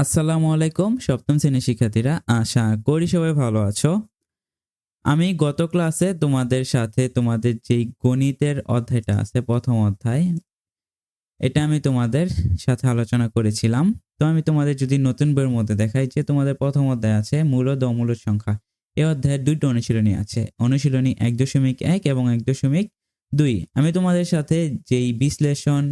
আসসালামু আলাইকুম, সপ্তম শ্রেণির শিক্ষার্থীরা। আশা করি সবাই ভালো আছো। আমি গত ক্লাসে তোমাদের সাথে তোমাদের যেই গণিতের অধ্যায়টা আছে, প্রথম অধ্যায়, এটা আমি তোমাদের সাথে আলোচনা করেছিলাম। তো আমি তোমাদের যদি নতুন বইয়ের মধ্যে দেখাই যে তোমাদের প্রথম অধ্যায় আছে মূলদ অমূলদ সংখ্যা। এই অধ্যায়ের দুইটা অনুশীলনী আছে, অনুশীলনী এক দশমিক এক এবং এক দশমিক দুই। আমি তোমাদের সাথে যেই বিশ্লেষণ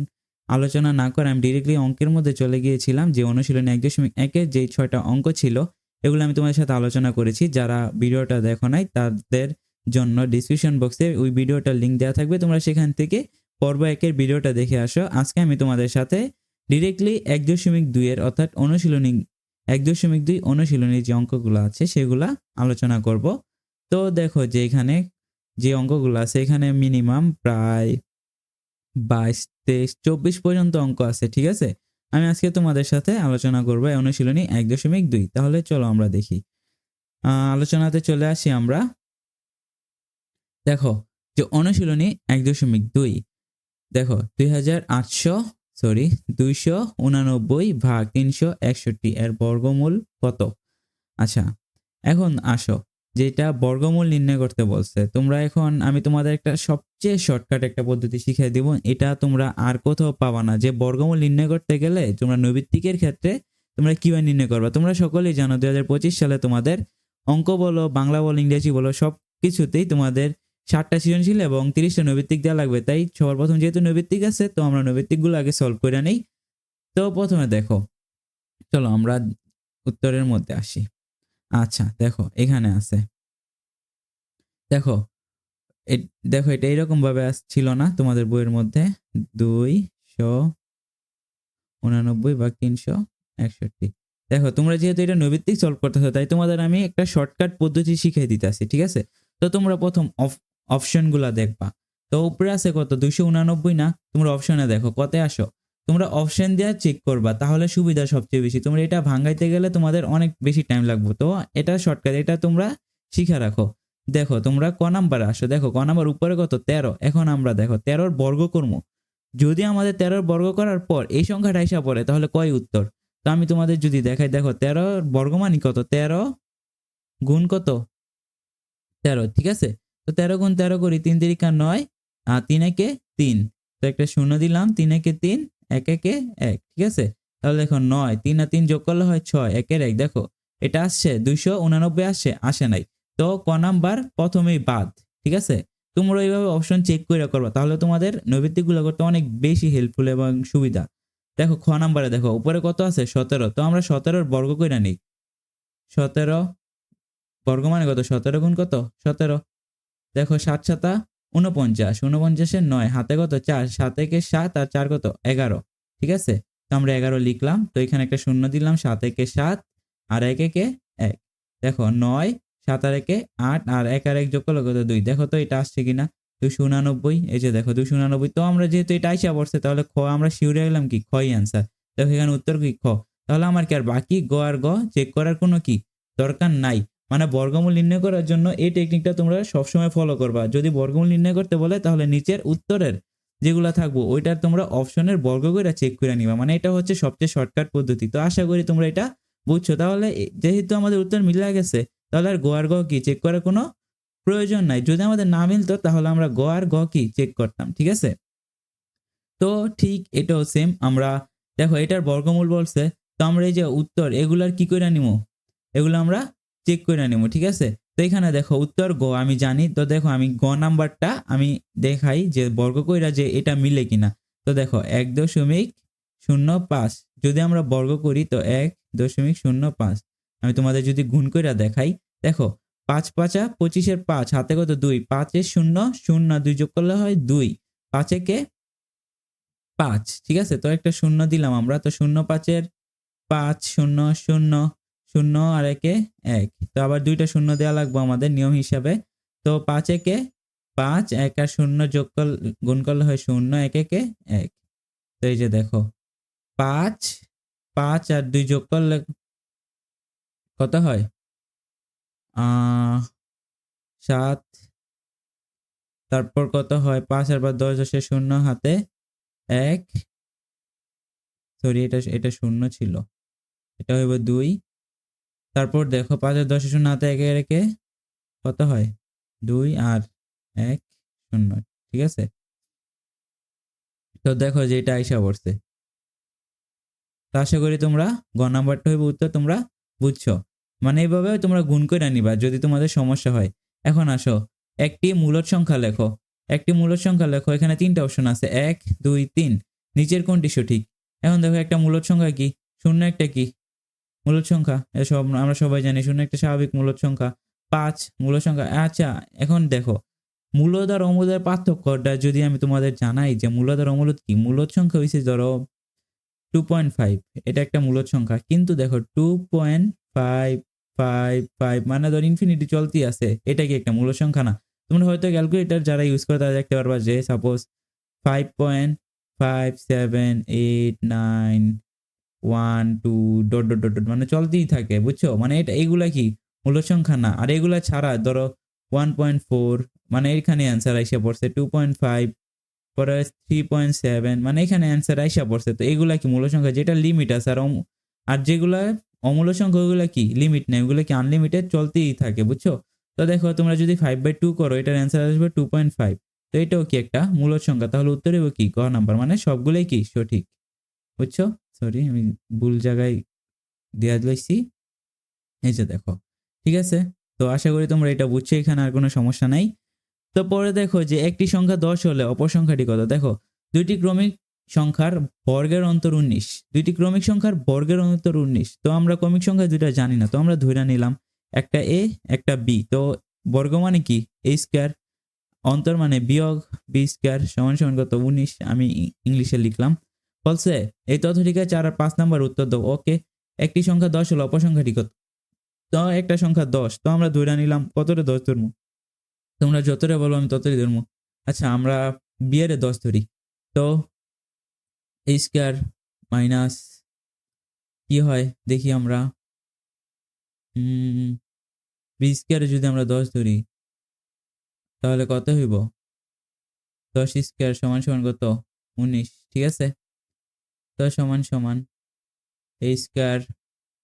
আলোচনা না করে আমি ডিরেক্টলি অঙ্কের মধ্যে চলে গিয়েছিলাম যে অনুশীলনী এক দশমিক একের যেই ছয়টা অঙ্ক ছিল, এগুলো আমি তোমাদের সাথে আলোচনা করেছি। যারা ভিডিওটা দেখো নাই, তাদের জন্য ডিসক্রিপশন বক্সে ওই ভিডিওটার লিঙ্ক দেওয়া থাকবে। তোমরা সেখান থেকে পর্ব একের ভিডিওটা দেখে আসো। আজকে আমি তোমাদের সাথে ডিরেক্টলি এক দশমিক দুইয়ের অর্থাৎ অনুশীলনী, এক দশমিক দুই অনুশীলনী যে অঙ্কগুলো আছে, সেগুলা আলোচনা করব। তো দেখো যে এখানে যে অঙ্কগুলো আছে, এখানে মিনিমাম প্রায় বাইশ তেইশ, চব্বিশ পর্যন্ত অঙ্ক আছে, ঠিক আছে? আমি আজকে তোমাদের সাথে আলোচনা করব অনুশীলনী এক দশমিক দুই। তাহলে চলো আমরা দেখি। আলোচনাতে চলে আসি আমরা। দেখো, যে অনুশীলনী এক দশমিক দুই, দেখো, দুই হাজার আটশো সরি দুইশো উনানব্বই ভাগ তিনশো একষট্টি, এর বর্গমূল কত? আচ্ছা এখন আসো। যেটা বর্গমূল নির্ণয় করতে বলছে। তোমরা এখন আমি তোমাদের একটা সবচেয়ে শর্টকাট একটা পদ্ধতি শিখিয়ে দিব। এটা তোমরা আর কোথাও পাবা না। যে বর্গমূল নির্ণয় করতে গেলে তোমরা নৈবিত্তিকের ক্ষেত্রে তোমরা কীভাবে নির্ণয় করবা? তোমরা সকলেই জানো দু হাজার পঁচিশ সালে তোমাদের অঙ্ক বলো, বাংলা বলো, ইংরেজি বলো সব কিছুতেই তোমাদের ষাটটা সৃজনশীল এবং তিরিশটা নৈবিত্তিক দেওয়া লাগবে। তাই সবার প্রথম যেহেতু নৈবিত্তিক আছে, তো আমরা নৈবিত্তিকগুলো আগে সলভ করে নেই। তো প্রথমে দেখো, চলো আমরা উত্তরের মধ্যে আসি। আচ্ছা দেখো, এখানে আছে। দেখো দেখো, এটা এইরকম ভাবে ছিল না তোমাদের বইয়ের মধ্যে? দুইশো উনানব্বই বা তিনশো একষট্টি। দেখো, তোমরা যেহেতু এটা নৈবিত্তিক সলভ করতেছো, তাই তোমাদের আমি একটা শর্টকাট পদ্ধতি শিখিয়ে দিতেছি, ঠিক আছে? তো তোমরা প্রথম অপশনগুলা দেখবা। তো উপরে আছে কত? দুইশো উনানব্বই না? তোমরা অপশনে দেখো, কত আসো? তোমরা অপশন দেওয়া চেক করবা, তাহলে সুবিধা সবচেয়ে বেশি। তোমরা এটা ভাঙাইতে গেলে তোমাদের অনেক বেশি টাইম লাগবে। তো এটা শর্টকাট এটা তোমরা শিখে রাখো। দেখো, তোমরা ক নাম্বার আসো। দেখো, ক নাম্বার উপরে কত? তেরো। এখন আমরা দেখো, তেরোর বর্গ কর্ম যদি আমাদের তেরোর বর্গ করার পর এই সংখ্যাটা আইসা পড়ে, তাহলে কয় উত্তর? তো আমি তোমাদের যদি দেখাই, দেখো, তেরোর বর্গমানি কত? তেরো গুণ কত? তেরো, ঠিক আছে? তো তেরো গুণ তেরো করি, তিন তিরিকা নয় আর তিন একে তিন। তো একটা শূন্য দিলাম, তিন একে তিন এক, একে এক, ঠিক আছে? তাহলে দেখো নয়, তিন আর তিন যোগ করলে হয় ছয়, একের এক, দেখো। এটা আসছে দুইশো উনানব্বই, আসছে, আসে নাই। তো ক নাম্বার প্রথমেই বাদ, ঠিক আছে? তোমরা এইভাবে অপশন চেক করে করবা, তাহলে তোমাদের নৈবিত্তিকগুলো করতে অনেক বেশি হেল্পফুল এবং সুবিধা। দেখো খ নাম্বারে দেখো, উপরে কত আছে? সতেরো। তো আমরা সতেরোর বর্গ করে নিই। সতেরো বর্গ মানে কত? সতেরো গুণ কত? সতেরো। দেখো সাত সাতা উনপঞ্চাশ উনপঞ্চাশের নয়, হাতে কত? চার, সাত একে সাত আর চার কত? এগারো, ঠিক আছে? তো আমরা এগারো লিখলাম, তো এখানে একটা শূন্য দিলাম, সাত একে সাত আর এক একে এক। দেখো, নয়, সাত আর একে আট আর এক আর এক যোগ করলে কত? দুই। দেখো তো এটা আসছে কিনা? দুশো উনানব্বই, এই যে দেখো, দুশো উনানব্বই। তো আমরা যেহেতু এটা আইসা পড়ছে, তাহলে খ, আমরা শিউরে গেলাম কি? খই অ্যান্সার দেখো এখানে উত্তর কি? খ। তাহলে আমার কি আর বাকি? গ আর গ চেক করার কোনো কি? দরকার নাই। মানে বর্গমূল নির্ণয় করার জন্য এই টেকনিকটা তোমরা সবসময় ফলো করবা। যদি বর্গমূল নির্ণয় করতে বলে, তাহলে নিচের উত্তরের যেগুলো থাকব, ওইটার তোমরা অপশনের বর্গ করে চেক করে নিবা। মানে এটা হচ্ছে সবচেয়ে শর্টকাট পদ্ধতি। তো আশা করি তোমরা এটা বুঝছ। তাহলে যেহেতু আমাদের উত্তর মিলে গেছে, তাহলে আর গ আর গ কি চেক করার কোনো প্রয়োজন নাই। যদি আমাদের না মিলতো, তাহলে আমরা গ আর গ কি চেক করতাম, ঠিক আছে? তো ঠিক এটাও সেম আমরা, দেখো এটার বর্গমূল বলছে, তো আমরা এই যে উত্তর, এগুলার কি করে নিব এগুলো আমরা চেক করে নিব, ঠিক আছে? তো এখানে দেখো উত্তর গ, আমি জানি। তো দেখো আমি গ নাম্বারটা আমি দেখাই যে বর্গ কইরা যে এটা মিলে কিনা। তো দেখো, এক দশমিক শূন্য পাঁচ। যদি আমরা বর্গ করি তো এক দশমিক শূন্য পাঁচ। আমি তোমাদের যদি গুণ কইরা দেখাই, দেখো, পাঁচ পাঁচা পঁচিশের পাঁচ, হাতে কত দুই? পাঁচের শূন্য শূন্য দুই যোগ করলে হয় দুই। পাঁচে কে পাঁচ, ঠিক আছে? তো একটা শূন্য দিলাম আমরা, তো শূন্য পাঁচের পাঁচ, শূন্য শূন্য শূন্য আর একে এক। তো আবার দুইটা শূন্য দেওয়া লাগবে আমাদের নিয়ম হিসাবে। তো পাঁচ একে পাঁচ, এক আর শূন্য যোগ করলে গুণ করলে হয় শূন্য, এক একে এক। তো এই যে দেখো, পাঁচ পাঁচ আর দুই যোগ করলে কত হয়? সাত। তারপর কত হয়? পাঁচ আর বার দশ, দশের শূন্য হাতে এক। সরি, এটা এটা শূন্য ছিল। এটা হইব দুই। তারপর দেখো পাঁচের দশের শূন্য হাতে একে রেখে কত হয়? দুই আর এক শূন্য, ঠিক আছে? তো দেখো যে এটা আইসা পড়ছে। তো আশা করি তোমরা গ নাম্বারটা হইব উত্তর তোমরা বুঝছ। মানে এইভাবে তোমরা গুণ করে নিবা যদি তোমাদের সমস্যা হয়। এখন আসো, একটি মূলদ সংখ্যা লেখো। একটি মূলদ সংখ্যা লেখো, এখানে তিনটা অপশন আছে, এক, দুই, তিন। নিচের কোনটি সঠিক? এখন দেখো একটা মূলদ সংখ্যা কি? শূন্য একটা কি? মূলদ সংখ্যা এসব আমরা সবাই জানি, শূন্য একটা স্বাভাবিক মূলদ সংখ্যা, পাঁচ মূলদ সংখ্যা। আচ্ছা এখন দেখো মূলদ আর অমূলদের পার্থক্যটা যদি আমি তোমাদের জানাই যে মূলদ আর অমূলদ কি? মূলদ সংখ্যা হয়েছে ধরো টু পয়েন্ট ফাইভ এটা একটা মূলদ সংখ্যা। কিন্তু দেখো two point five five five মানে ধর ইনফিনিটি চলতি আছে, এটা কি একটা মূলদ সংখ্যা না? তোমরা হয়তো ক্যালকুলেটার যারা ইউজ করে তারা দেখতে পারবা যে suppose five point five seven eight nine one two dot dot dot dot মানে চলতেই থাকে, বুঝছ? মানে এটা, এইগুলা কি? মূল সংখ্যা না। আর এগুলা ছাড়া, ধরো ওয়ান পয়েন্ট ফোর মানে এখানে অ্যান্সার আইসা পড়ছে টু পয়েন্ট ফাইভ পরে থ্রি পয়েন্ট সেভেন মানে এখানে অ্যান্সার আইসা পড়ছে। তো এগুলা কি মূল সংখ্যা? যেটা লিমিট আছে, আর আর যেগুলা অমূল্য সংখ্যা, ওগুলা কি? লিমিট নেই ওগুলো কি আনলিমিটেড চলতেই থাকে, বুঝছ? তো দেখো, তোমরা যদি ফাইভ বাই টু করো, এটার অ্যান্সার আসবে টু পয়েন্ট ফাইভ তো এটাও কি একটা মূল সংখ্যা? তাহলে উত্তর হবে কি? ক নাম্বার মানে সবগুলোই কি? সঠিক, বুঝছ? সরি আমি ভুল জায়গায় দেওয়া দিয়েছি এই যে দেখো, ঠিক আছে? তো আশা করি তোমরা এটা বুঝছ, এখানে আর কোনো সমস্যা নাই। তো পরে দেখো যে একটি সংখ্যা দশ হলে অপর সংখ্যাটি কত? দেখো, দুইটি ক্রমিক সংখ্যার বর্গের অন্তর উনিশ। দুইটি ক্রমিক সংখ্যার বর্গের অন্তর উনিশ। তো আমরা ক্রমিক সংখ্যা দুইটা জানি না, তো আমরা ধরে নিলাম। একটা এ একটা বি তো বর্গ মানে কি? এ স্কোয়ার অন্তর মানে বিয়োগ বি স্কোয়ার সমান সমান কত? উনিশ, আমি ইংলিশে লিখলাম। বলছে, এই তথ্যটিকে চার আর পাঁচ নাম্বার উত্তর দাও ওকে? একটি সংখ্যা দশ হলো অপর সংখ্যাটি কত তো একটা সংখ্যা দশ, তো আমরা ধরে নিলাম, কতটা দশ ধরবো? তোমরা যতটা বলো, আমি ততটাই ধরবো। আচ্ছা আমরা বিয়েরে দশ ধরি। তো এই স্কোয়ার মাইনাস কি হয়? দেখি আমরা। বি স্কোয়ারে যদি আমরা দশ ধরি, তাহলে কত হইব? দশ স্কোয়ার সমান সমান কত? উনিশ, ঠিক আছে? তো সমান সমান এই স্কোয়ার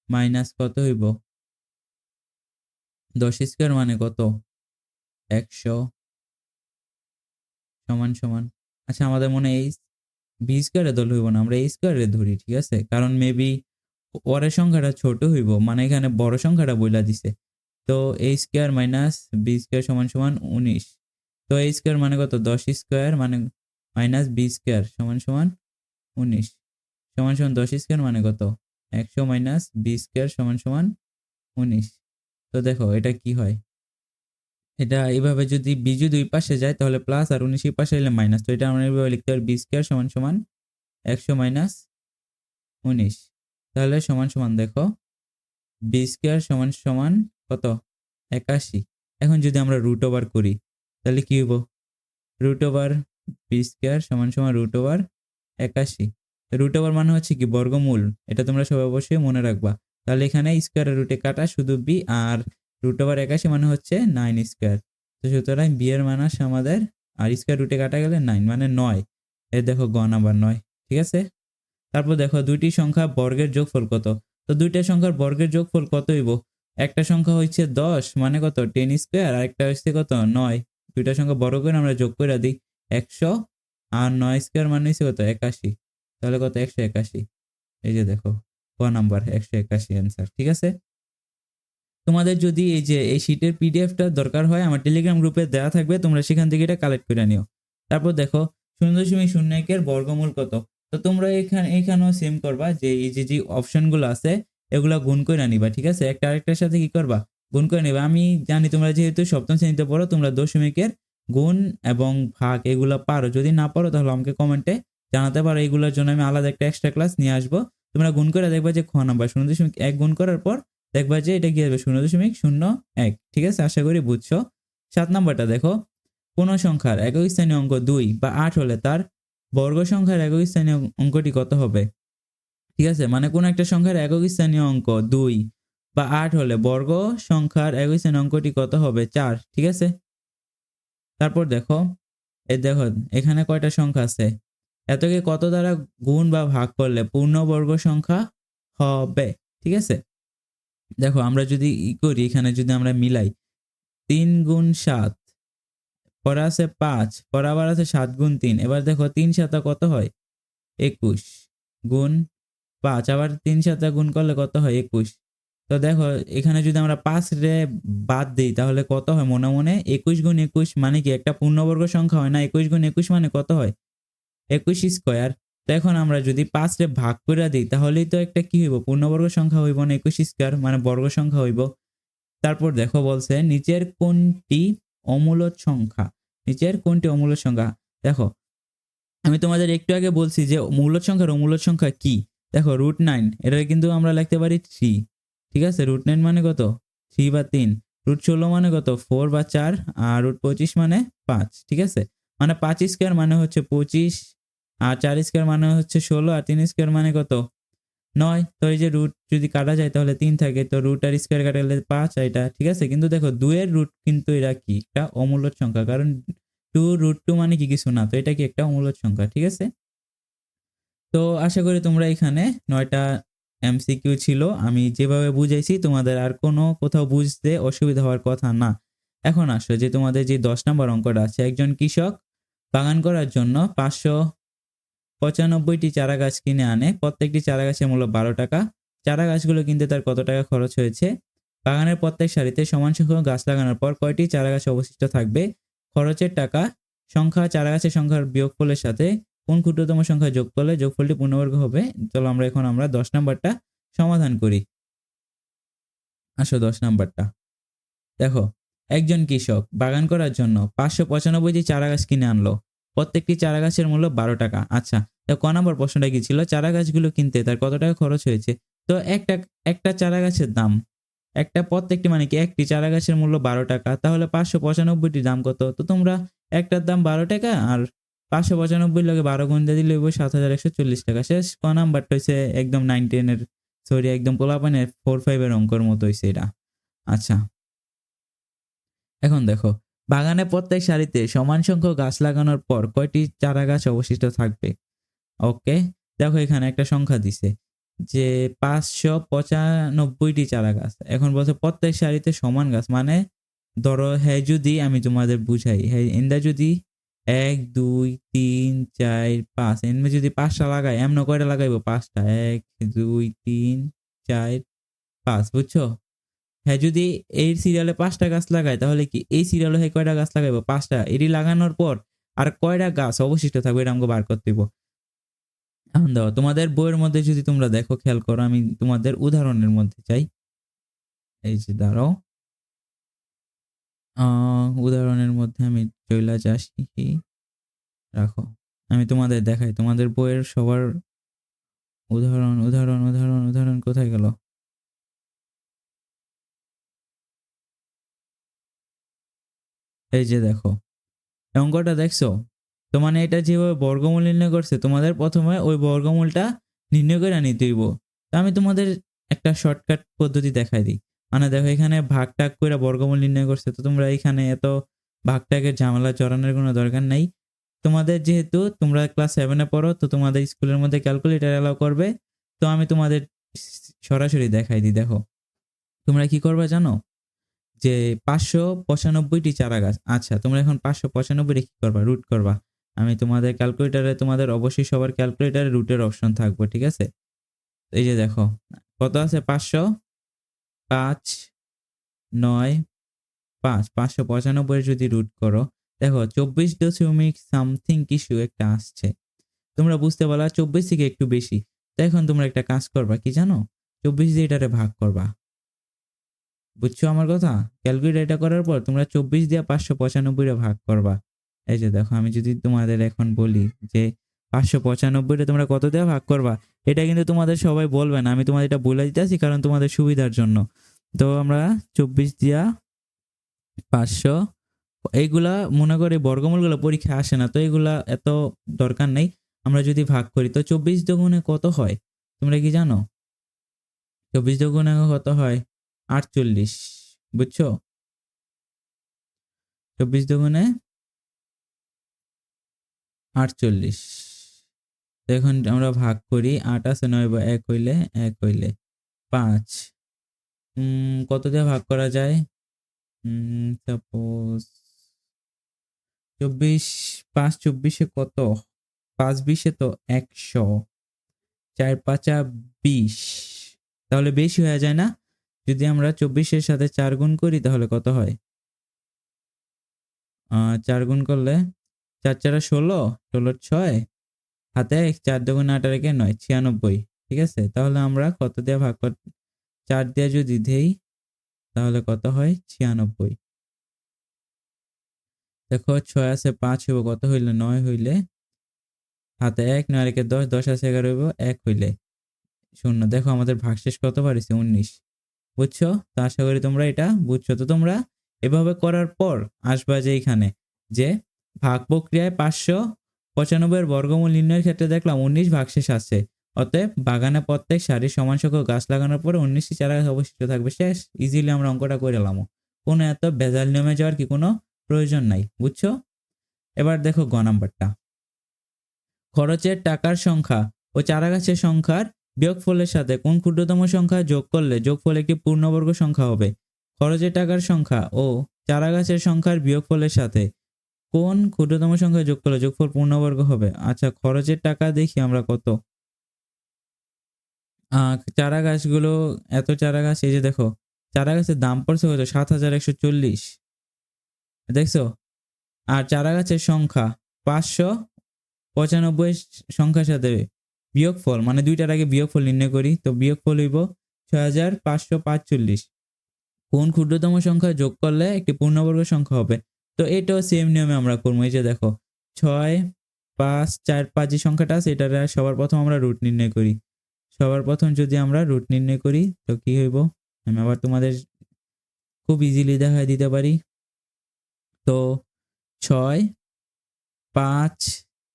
মাইনাস কত হইব? দশ স্কোয়ার মানে কত? একশো সমান সমান। আচ্ছা আমাদের মনে এই বি স্কোয়ারে দল হইব না, আমরা এই স্কোয়ারে ধরি, ঠিক আছে? কারণ মেবি পরের সংখ্যাটা ছোট হইব মানে এখানে বড় সংখ্যাটা বইলা দিছে। তো A square minus B square সমান সমান উনিশ। তো এ স্কোয়ার মানে কত? দশ স্কোয়ার মানে মাইনাস বি স্কোয়ার সমান সমান উনিশ। সমান সমান দশ স্কোয়ার মানে কত? একশো মাইনাস বি স্কোয়ার সমান সমান উনিশ। তো দেখো, এটা কি হয়? এটা এইভাবে যদি বিজু দুই পাশে যায়, তাহলে প্লাস আর উনিশ এই পাশে এলে মাইনাস তো এটা আমরা এইভাবে লিখতে পারি বি স্কোয়ার সমান সমান একশো মাইনাস উনিশ। তাহলে সমান সমান দেখো বি স্কোয়ার সমান সমান কত? একাশি। এখন যদি আমরা রুট ওভার করি, তাহলে কি হইব? রুট ওভার বি স্কোয়ার সমান সমান রুট ওভার একাশি। রুট ওভার মানে হচ্ছে কি বর্গমূল, এটা তোমরা সবাই অবশ্যই মনে রাখবা। তাহলে এখানে স্কোয়ারের রুটে কাটা শুধু বি আর রুট ওভার একাশি মানে হচ্ছে নাইন স্কোয়ার তো সুতরাং বি এর মানাস আমাদের, আর স্কোয়ার রুটে কাটা গেলে নাইন মানে নয়। এ দেখো গ নাম্বার নয়, ঠিক আছে? তারপর দেখো দুইটি সংখ্যা বর্গের যোগফল কত? তো দুইটা সংখ্যার বর্গের যোগফল কত হইব? একটা সংখ্যা হচ্ছে দশ মানে কত? টেন স্কোয়ার আর একটা হচ্ছে কত? নয়। দুইটা সংখ্যা বড় করে আমরা যোগ করে দিই। একশো আর নয় স্কোয়ার মানে হচ্ছে কত? একাশি। তাহলে কত? একশো একাশি। এই যে দেখো, ক নাম্বার, একশো একাশি অ্যান্সার ঠিক আছে? তোমাদের যদি এই যে, এই শীটের পিডিএফটা দরকার হয়, আমার টেলিগ্রাম গ্রুপে দেওয়া থাকবে, তোমরা সেখান থেকে এটা কালেক্ট করে নিও। তারপর দেখো, শূন্য দশমিক শূন্য একের বর্গমূল কত? তো তোমরা এখানে, এখানেও সেম করবা, যে এই যে যে অপশনগুলো আছে, এগুলা গুণ করে নিবা, ঠিক আছে? একটা আরেকটার সাথে কি করবা? গুণ করে নিবা। আমি জানি তোমরা যেহেতু সপ্তম শ্রেণীতে পড়ো, তোমরা দশমিকের গুণ এবং ভাগ এগুলো পারো। যদি না পারো, তাহলে আমাকে কমেন্টে জানাতে পারো এগুলোর জন্য আমি আলাদা একটা এক্সট্রা ক্লাস নিয়ে আসব। তোমরা গুণ করে দেখবা যে খ নাম্বার শূন্য দশমিক এক গুণ করার পর দেখবা যে এটা কি আসবে শূন্য দশমিক শূন্য এক। ঠিক আছে? আশা করি বুঝছ। সাত নাম্বারটা দেখো। কোনো সংখ্যার একক স্থানীয় অঙ্ক দুই বা আট হলে তার বর্গ সংখ্যার একক স্থানীয় অঙ্কটি কত হবে? ঠিক আছে? মানে কোন একটা সংখ্যার একক স্থানীয় অঙ্ক দুই বা আট হলে বর্গ সংখ্যার একক স্থানীয় অঙ্কটি কত হবে? চার। ঠিক আছে? তারপর দেখো এ দেখো, এখানে কয়টা সংখ্যা আছে? এতকে কত দ্বারা গুণ বা ভাগ করলে পূর্ণবর্গ সংখ্যা হবে? ঠিক আছে? দেখো, আমরা যদি ই করি, এখানে যদি আমরা মিলাই, তিন গুণ সাত, পরে আছে পাঁচ, পরে আবার আছে সাত গুণ তিন, এবার দেখো তিন সাতা কত হয়? একুশ গুণ পাঁচ, আবার তিন সাতা গুণ করলে কত হয়? একুশ। তো দেখো, এখানে যদি আমরা পাঁচ রে বাদ দিই, তাহলে কত হয়? মনে মনে একুশ গুণ একুশ মানে কি? একটা পূর্ণবর্গ সংখ্যা হয় না? একুশ গুণ একুশ মানে কত হয়? একুশ স্কোয়ার। তো এখন আমরা যদি পাঁচ রে ভাগ করে দিই, তাহলেই তো একটা কি হইব? পূর্ণবর্গ সংখ্যা হইব না একুশ স্কোয়ার মানে বর্গ সংখ্যা হইব। তারপর দেখো বলছে, নিচের কোনটি অমূলদ সংখ্যা? নিচের কোনটি অমূলদ সংখ্যা? দেখো, আমি তোমাদের একটু আগে বলছি যে মূলদ সংখ্যার অমূলদ সংখ্যা কি? দেখো রুট নাইন এটা কিন্তু আমরা লিখতে পারি থ্রি ঠিক আছে? রুট নাইন মানে কত? থ্রি বা তিন। রুট ষোলো মানে কত? ফোর বা চার, আর রুট পঁচিশ মানে পাঁচ। ঠিক আছে? মানে পাঁচ স্কোয়ার মানে হচ্ছে পঁচিশ আর চার স্কোয়ার মানে হচ্ছে ষোলো, আর তিন স্কোয়ার মানে কত? নয়। তো এই যে রুট যদি কাটা যায় তাহলে তিন থাকে। তো রুট আর স্কোয়ার কাটালে পাঁচ এটা ঠিক আছে? কিন্তু দেখো দুয়ের রুট কিন্তু এটা কি? একটা অমূল্য সংখ্যা। কারণ টু রুট টু মানে কি কিছু না। তো এটা কি একটা অমূল্য সংখ্যা, ঠিক আছে? তো আশা করি তোমরা এখানে নয়টা এমসিকিউ ছিল। আমি যেভাবে বুঝাইছি, তোমাদের আর কোনো কোথাও বুঝতে অসুবিধা হওয়ার কথা না। এখন আসো, যে তোমাদের যে দশ নম্বর অঙ্কটা আছে, একজন কৃষক বাগান করার জন্য পাঁচশো পঁচানব্বইটি চারা গাছ কিনে আনে। প্রত্যেকটি চারা গাছের মূল্য বারো টাকা। চারা গাছগুলো কিনতে তার কত টাকা খরচ হয়েছে? বাগানের প্রত্যেক সারিতে সমান সংখ্যক গাছ লাগানোর পর কয়টি চারা গাছ অবশিষ্ট থাকবে? খরচের টাকা। সংখ্যা চারা গাছের সংখ্যার বিয়োগফলের সাথে কোন ক্ষুদ্রতম সংখ্যা যোগ করলে যোগফলটি পূর্ণবর্গ হবে? চলো আমরা এখন আমরা দশ নাম্বারটা সমাধান করি। আসো দশ নাম্বারটা। দেখো, একজন কৃষক বাগান করার জন্য পাঁচশো পঁচানব্বইটি চারা গাছ কিনে আনলো। প্রত্যেকটি চারা গাছের মূল্য বারো টাকা। আচ্ছা তো ক নম্বর প্রশ্নটা কি ছিল? চারা গাছগুলো কিনতে তার কত টাকা খরচ হয়েছে? তো একটা একটা চারা গাছের দাম, একটা প্রত্যেকটি মানে কি একটি চারা গাছের মূল্য বারো টাকা, তাহলে পাঁচশো পঁচানব্বইটি দাম কত? তো তোমরা একটার দাম বারো টাকা আর পাঁচশো পঁচানব্বই লগে বারো গুণ দিলে সাত হাজার একশো চল্লিশ টাকা। শেষ, ক নাম্বারটা হচ্ছে একদম নাইন টেনের সরি একদম পোলাপানের ফোর ফাইভের অঙ্কর মতো হয়েছে এটা। আচ্ছা এখন দেখো বাগানে প্রত্যেক সারিতে সমান সংখ্যক গাছ লাগানোর পর কয়টি চারা গাছ অবশিষ্ট থাকবে? ওকে, দেখো এখানে একটা সংখ্যা দিছে যে পাঁচশো পঁচানব্বইটি চারা গাছ। এখন বলছে প্রত্যেক সারিতে সমান গাছ মানে ধরো হ্যাঁ যদি আমি তোমাদের বুঝাই হ্যাঁ এন্দা যদি এক, দুই, তিন, চার, পাঁচ, এমনি যদি পাঁচটা লাগাই এমন কয়টা লাগাইবো? পাঁচটা, এক, দুই, তিন, চার, পাঁচ, বুঝছ? হ্যাঁ যদি এই সিরিয়ালে পাঁচটা গাছ লাগায়, তাহলে কি এই সিরিয়ালে হ্যাঁ কয়টা গাছ লাগাইবো? পাঁচটা। এটি লাগানোর পর আর কয়টা গাছ অবশিষ্ট থাকবে এটা আমাকে বার করতে এখন দেখো, তোমাদের বইয়ের মধ্যে যদি তোমরা দেখো, খেয়াল করো, আমি তোমাদের উদাহরণের মধ্যে চাই। এই যে দাঁড়াও। উদাহরণের মধ্যে আমি চইলা যাচ্ছি রাখো। আমি তোমাদের দেখাই, তোমাদের বইয়ের সবার উদাহরণ উদাহরণ উদাহরণ উদাহরণ কোথায় গেল? এই যে দেখো, অঙ্কটা দেখছ? তো মানে এটা যেভাবে বর্গমূল নির্ণয় করছে, তোমাদের প্রথমে ওই বর্গমূলটা নির্ণয় করে নিতে হইব। তো আমি তোমাদের একটা শর্টকাট পদ্ধতি দেখাই দিই। মানে দেখো, এখানে ভাগ টাগ করে বর্গমূল নির্ণয় করছে, তো তোমরা এখানে এত ভাগ টাগের ঝামেলা চড়ানোর কোনো দরকার নাই। তোমাদের যেহেতু তোমরা ক্লাস সেভেনে পড়ো, তো তোমাদের স্কুলের মধ্যে ক্যালকুলেটার অ্যালাউ করবে। তো আমি তোমাদের সরাসরি দেখাই দিই, দেখো। তোমরা কি করবে জানো? যে পাঁচশো পঁচানব্বইটি চারা গাছ আচ্ছা তোমরা এখন পাঁচশো পঁচানব্বইটি কি করবা? রুট করবা। আমি তোমাদের ক্যালকুলেটারে তোমাদের অবশ্যই সবার ক্যালকুলেটারে রুটের অপশন থাকবে, ঠিক আছে? এই যে দেখো, কত আছে? পাঁচশো পাঁচ নয় পাঁচ। পাঁচশো পঁচানব্বই যদি রুট করো, দেখো, চব্বিশ দশমিক সামথিং কিছু একটা আসছে। তোমরা বুঝতে পারলা, চব্বিশ থেকে একটু বেশি। তো এখন তোমরা একটা কাজ করবা, কি জানো? চব্বিশ দিয়ে এটারে ভাগ করবা। বুঝছ আমার কথা? ক্যালকুলেট এটা করার পর তোমরা চব্বিশ দিয়ে পাঁচশো পঁচানব্বইটা ভাগ করবা। এই যে দেখো, আমি যদি তোমাদের এখন বলি যে পাঁচশো পঁচানব্বইটা তোমরা কত দেওয়া ভাগ করবা? এটা কিন্তু তোমাদের সবাই বলবে না, আমি তোমাদের এটা বলে দিতেছি কারণ তোমাদের সুবিধার জন্য। তো আমরা চব্বিশ দিয়া পাঁচশো, এইগুলা মনে করে বর্গমূলগুলো পরীক্ষা আসে না, তো এগুলা এত দরকার নেই, আমরা যদি ভাগ করি, তো চব্বিশ দুগুণে কত হয়? তোমরা কি জানো? চব্বিশ দুগুণে কত হয়? আটচল্লিশ, বুঝছ? চব্বিশ দুগুণে আটচল্লিশ। এখন আমরা ভাগ করি, আট আছে, নয় বা এক হইলে এক হইলে পাঁচ। কত দিয়ে ভাগ করা যায়? সাপোজ চব্বিশ, পাঁচ চব্বিশে কত? পাঁচ বিশে তো একশো। চার পাঁচা বিশ। তাহলে বেশি হয়ে যায় না? যদি আমরা চব্বিশের সাথে চার গুণ করি, তাহলে কত হয়? চার গুণ করলে চার চারা ষোলো ষোলো ছয়, হাতে চার দুগুণ আট আর নয়, ছিয়ানব্বই, ঠিক আছে? তাহলে আমরা কত দিয়ে ভাগ কর, চার দিয়ে যদি দেই, তাহলে কত হয়? ছিয়ানব্বই। দেখো, ছয় আছে, পাঁচ হইব, কত হইলে? নয় হইলে, হাতে এক, নয় একে দশ দশ আছে, এগারো হইব, এক হইলে। শূন্য, দেখো আমাদের ভাগশেষ কত পারিছে উনিশ। বুঝছ? তো আশা করি তোমরা এটা বুঝছ। তো তোমরা এভাবে করার পর আসবা যে এখানে যে ভাগ প্রক্রিয়ায় পাঁচশো পঁচানব্বই বর্গমূল নির্ণয়ের ক্ষেত্রে দেখলাম উনিশ ভাগশেষ আছে। অতএব বাগানে প্রত্যেক সারি সমান সংখ্যক গাছ লাগানোর পরে উনিশটি চারা গাছ অবশিষ্ট থাকবে। শেষ ইজিলি আমরা অঙ্কটা করে এলাম। কোনো এত ভেজাল নিয়মে যাওয়ার কি কোনো প্রয়োজন নাই, বুঝছ? এবার দেখো গ নাম্বারটা। খরচের টাকার সংখ্যা ও চারা গাছের সংখ্যার বিয়োগফলের সাথে কোন ক্ষুদ্রতম সংখ্যা যোগ করলে যোগফল একটি পূর্ণবর্গ সংখ্যা হবে? খরচের টাকার সংখ্যা ও চারা গাছের সংখ্যার বিয়োগফলের সাথে কোন ক্ষুদ্রতম সংখ্যা যোগ করলে যোগফল পূর্ণবর্গ হবে? আচ্ছা খরচের টাকা দেখি আমরা কত। চারা গাছগুলো এত চারা গাছ এই যে দেখো চারা গাছের দাম পড়ছে কত? সাত হাজার একশো চল্লিশ। দেখছ? আর চারা গাছের সংখ্যা পাঁচশো পঁচানব্বই সংখ্যার সাথে বিয়োগফল মানে দুইটার আগে বিয়োগফল নির্ণয় করি, তো বিয়োগফল হইব ছয় হাজার পাঁচশো পাঁচচল্লিশ। কোন ক্ষুদ্রতম সংখ্যা যোগ করলে একটি পূর্ণবর্গ সংখ্যা হবে? তো এটাও সেম নিয়মে আমরা করব, এই যে দেখো, ছয়, পাঁচ, চার, পাঁচ যে সংখ্যাটা আছে, এটার সবার প্রথম আমরা রুট নির্ণয় করি। সবার প্রথম যদি আমরা রুট নির্ণয় করি, তো কি হইব? আমি আবার তোমাদের খুব ইজিলি দেখা দিতে পারি। তো ছয়, পাঁচ,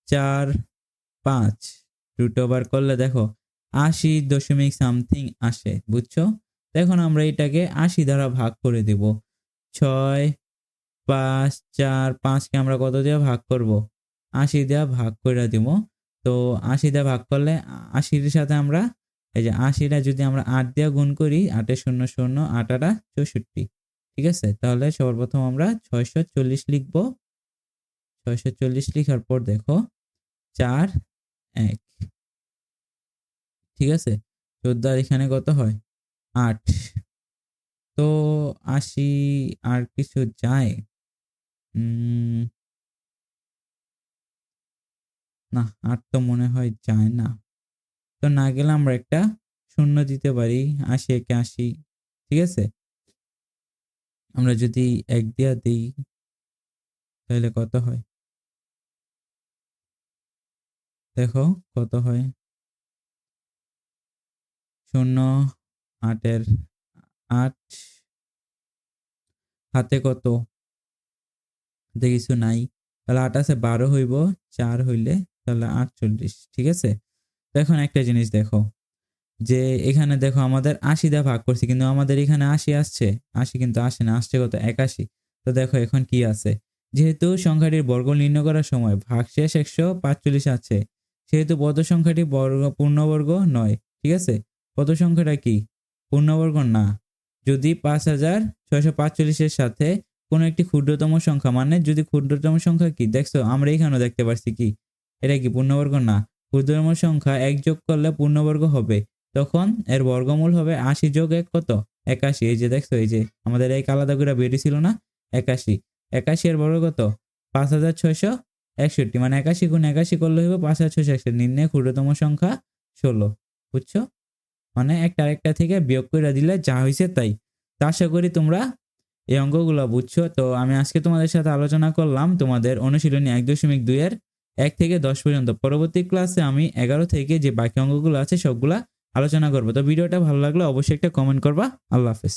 চার, পাঁচ। রুট ওভার করলে দেখো আশি দশমিক সামথিং আসে, বুঝছ? এখন আমরা এটাকে আশি দ্বারা ভাগ করে দেব। ছয়, পাঁচ, চার, পাঁচকে আমরা কত দিয়ে ভাগ করব? আশি দেওয়া ভাগ করে দিব। তো আশি দিয়ে ভাগ করলে আশির সাথে আমরা, এই যে আশিটা যদি আমরা আট দিয়ে গুণ করি, আটে শূন্য শূন্য, আট আটা চৌষট্টি। ঠিক আছে? তাহলে সর্বপ্রথম আমরা ছয়শো চল্লিশ লিখব। ছয়শো চল্লিশ লিখার পর দেখো, চার এক। ঠিক আছে? চোদ্দ আর এখানে কত হয়? আট। তো আশি আর কিছু যায়? না, আট তো মনে হয় যায় না। তো না গেলে আমরা একটা শূন্য দিতে পারি, আশি একে আশি। ঠিক আছে? আমরা যদি এক দিয়া দিই, তাহলে কত হয়? দেখো কত হয়? শূন্য, আটের আট। হাতে কত? হাতে কিছু নাই। তাহলে আট আছে, বারো হইব, চার হইলে তাহলে আটচল্লিশ, ঠিক আছে? তো এখন একটা জিনিস দেখো, যে এখানে দেখো আমাদের আশি দা ভাগ করছি, কিন্তু আমাদের এখানে আশি আসছে। আশি কিন্তু আসে না, আসছে কত? একাশি। তো দেখো এখন কি আছে? যেহেতু সংখ্যাটির বর্গ নির্ণয় করার সময় ভাগশেষ একশো পাঁচচল্লিশ আছে সেহেতু পদ সংখ্যাটি বর্গ, পূর্ণবর্গ নয়, ঠিক আছে? পদ সংখ্যাটা কি? পূর্ণবর্গ না। যদি পাঁচ হাজার ছয়শো পাঁচচল্লিশের সাথে কোনো একটি ক্ষুদ্রতম সংখ্যা মানে যদি ক্ষুদ্রতম সংখ্যা কি? দেখছ, আমরা এখানেও দেখতে পারছি কি? এটা কি পূর্ণবর্গ না? ক্ষুদ্রতম সংখ্যা এক যোগ করলে পূর্ণবর্গ হবে। তখন এর বর্গমূল হবে আশি যোগ এক কত? একাশি। এই যে দেখছ, এই যে আমাদের এই আলাদা করে বেরিয়েছিল না? একাশি। একাশি এর বর্গ কত? পাঁচ হাজার ছয়শো একষট্টি মানে একাশি গুণ একাশি করলে হইব পাঁচ হাজার ছয়শো একষট্টি। নির্ণয় ক্ষুদ্রতম সংখ্যা ষোলো, বুঝছ? মানে একটা আরেকটা থেকে বিয়োগ করে দিলে যা হয়েছে তাই। তো আশা করি তোমরা এই অঙ্কগুলো বুঝছ। তো আমি আজকে তোমাদের সাথে আলোচনা করলাম তোমাদের অনুশীলনী এক দশমিক দুইয়ের এক থেকে দশ পর্যন্ত। পরবর্তী ক্লাসে আমি এগারো থেকে যে বাকি অঙ্কগুলো আছে সবগুলা আলোচনা করব। তো ভিডিওটা ভালো লাগলে অবশ্যই একটা কমেন্ট করবা। আল্লাহ হাফেজ।